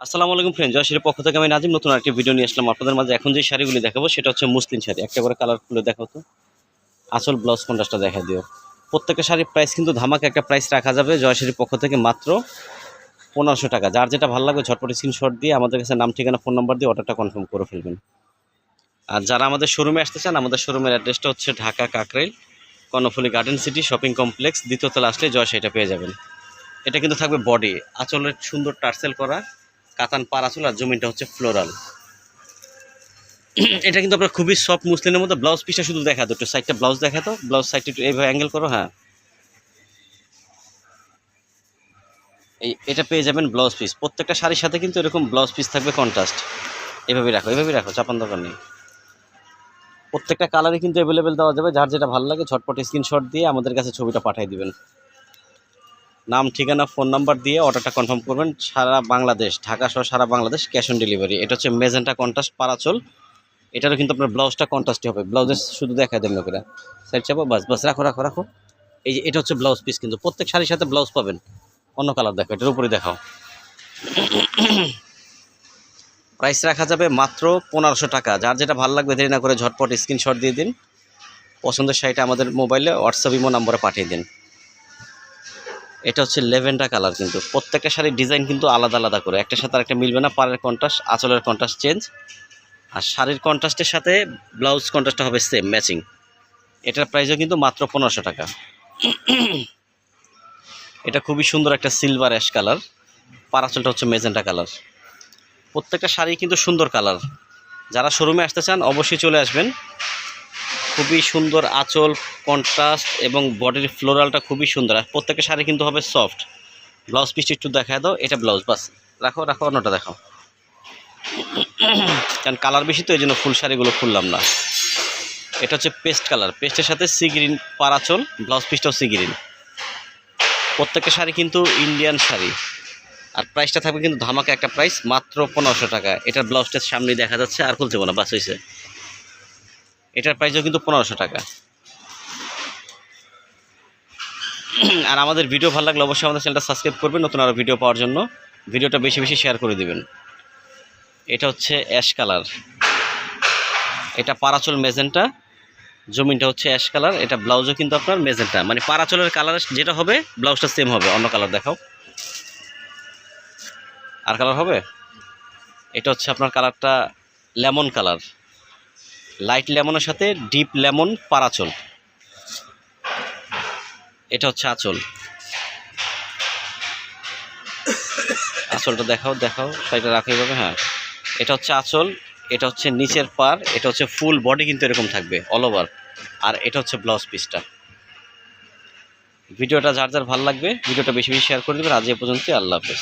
আসসালামু আলাইকুম ফ্রেন্ড জয়শ্রীর পক্ষ থেকে আমি নাজিম। নতুন একটি ভিডিও নিয়ে আসলাম। আপনাদের মাঝে এখন যে শাড়িগুলি দেখাবো, সেটা হচ্ছে মুসলিম শাড়ি। একটা করে কালার খুলে দেখাও তো। আসল ব্লাউজ কন্ট্রাস্টটা দেখা দিও। প্রত্যেকটা শাড়ির প্রাইস কিন্তু ধামাকে একটা প্রাইস রাখা যাবে। জয়শ্রীর পক্ষ থেকে মাত্র পনেরোশো টাকা। যার যেটা ভালো লাগবে, ঝটপট স্ক্রিনশট দিয়ে আমাদের কাছে নাম, ঠিকানা ফোন নাম্বার দিয়ে অর্ডারটা কনফার্ম করে ফেলবেন। আর যারা আমাদের শোরুমে আসতে চান, আমাদের শোরুমের অ্যাড্রেসটা হচ্ছে Dhaka Kakrail, Karnaphuli garden city shopping complex দ্বিতীয় তলা আসলে জয় সেটা পেয়ে যাবেন। এটা কিন্তু থাকবে বডি আঁচলের সুন্দর টার্সেল করা। কাতান পারাচুল আর জমিনটা হচ্ছে ফ্লোরাল এটা কিন্তু আপনার খুবই সফট মুসলিমের মধ্যে ব্লাউজ পিসটা শুধু দেখা তো একটু সাইডটা ব্লাউজ দেখা তো ব্লাউজ সাইডটা একটু এইভাবে অ্যাঙ্গেল করো হ্যাঁ। এই, এটা পেয়ে যাবেন ব্লাউজ পিস প্রত্যেকটা শাড়ির সাথে কিন্তু এরকম ব্লাউজ পিস থাকবে কন্ট্রাস্ট এভাবে রাখো, এভাবেই রাখো, চাপান দরকার নেই। প্রত্যেকটা কালারই কিন্তু অ্যাভেলেবেল দেওয়া যাবে, যার যেটা ভালো লাগে, ঝটপট স্ক্রিনশট দিয়ে আমাদের কাছে ছবিটা পাঠিয়ে দিবেন। নাম, ঠিকানা, ফোন নাম্বার দিয়ে অর্ডারটা কনফার্ম করবেন। সারা বাংলাদেশ, ঢাকা সহ সারা বাংলাদেশ ক্যাশ অন ডেলিভারি। এটা হচ্ছে মেজেন্টা কন্ট্রাস্ট, পারাচল। এটারও কিন্তু আপনার ব্লাউজটা কন্ট্রাস্টই হবে। ব্লাউজের শুধু দেখা দেন লোকেরা। সাইড চাপো, বাস বাস, রাখো রাখো রাখো। এই যে, এটা হচ্ছে ব্লাউজ পিস কিন্তু। প্রত্যেক শাড়ির সাথে ব্লাউজ পাবেন। অন্য কালার দেখো, এটার উপরে দেখাও। প্রাইস রাখা যাবে মাত্র পনেরোশো টাকা। যার যেটা ভালো লাগবে, দেরি না করে ঝটপট স্ক্রিনশট দিয়ে দিন। পছন্দের শাড়িটা আমাদের মোবাইলে হোয়াটসঅ্যাপ ইমো নম্বরে পাঠিয়ে দিন। এটা হচ্ছে লেভেন্ডা কালার কিন্তু। প্রত্যেকটা শাড়ির ডিজাইন কিন্তু আলাদা আলাদা করে। একটা সাথে আরেকটা মিলবে না, পাড়ের কন্ট্রাস্ট আঁচলের কন্ট্রাস্ট চেঞ্জ আর শাড়ির কন্ট্রাস্টের সাথে ব্লাউজ কন্ট্রাস্টটা হবে সেম ম্যাচিং এটার প্রাইসও কিন্তু মাত্র পনেরোশো টাকা। এটা খুবই সুন্দর একটা সিলভার অ্যাশ কালার পারাচলটা হচ্ছে মেজেন্টা কালার প্রত্যেকটা শাড়ি কিন্তু সুন্দর কালার যারা শোরুমে আসতে চান, অবশ্যই চলে আসবেন। খুবই সুন্দর আঁচল কন্ট্রাস্ট এবং বডির ফ্লোরালটা খুবই সুন্দর। আর প্রত্যেকের শাড়ি কিন্তু হবে সফট ব্লাউজ পিসটি একটু দেখা দাও, এটা ব্লাউজ বাস। রাখো রাখো, অন্যটা দেখাও। কারণ কালার বেশি তো এই জন্য ফুল শাড়িগুলো খুললাম না। এটা হচ্ছে পেস্ট কালার পেস্টের সাথে সি গ্রিন পারাচল ব্লাউজ পিসটাও সি গ্রিন প্রত্যেকটা শাড়ি কিন্তু ইন্ডিয়ান শাড়ি। আর প্রাইসটা থাকবে কিন্তু ধামাকা একটা প্রাইস মাত্র পনেরোশো টাকা। এটার ব্লাউজটার সামনে দেখা যাচ্ছে, আর খুলতে না বাস হয়েছে এটার প্রাইসও কিন্তু পনেরোশো টাকা। আর আমাদের ভিডিও ভালো লাগলে অবশ্যই আমাদের চ্যানেলটা সাবস্ক্রাইব করবেন, নতুন আরও ভিডিও পাওয়ার জন্য। ভিডিওটা বেশি বেশি শেয়ার করে দিবেন। এটা হচ্ছে অ্যাশ কালার এটা পারাচল মেজেন্টা জমিনটা হচ্ছে অ্যাশ কালার এটা ব্লাউজও কিন্তু আপনার মেজেন্টা মানে পারাচলের কালার যেটা হবে ব্লাউজটা সেম হবে। অন্য কালার দেখাও। আর কালার হবে? এটা হচ্ছে আপনার কালারটা লেমন কালার লাইট লেমনের সাথে ডিপ লেমন পারাচল এটা হচ্ছে আঁচল। আঁচলটা দেখাও দেখাও শাড়িটা রাখো এইভাবে হ্যাঁ। এটা হচ্ছে আঁচল, এটা হচ্ছে নিচের পার এটা হচ্ছে ফুল বডি কিন্তু এরকম থাকবে অল ওভার আর এটা হচ্ছে ব্লাউজ পিসটা। ভিডিওটা যার যার ভালো লাগবে, ভিডিওটা বেশি বেশি শেয়ার করে দেবেন। আজ এ পর্যন্তই, আল্লাহ হাফেজ।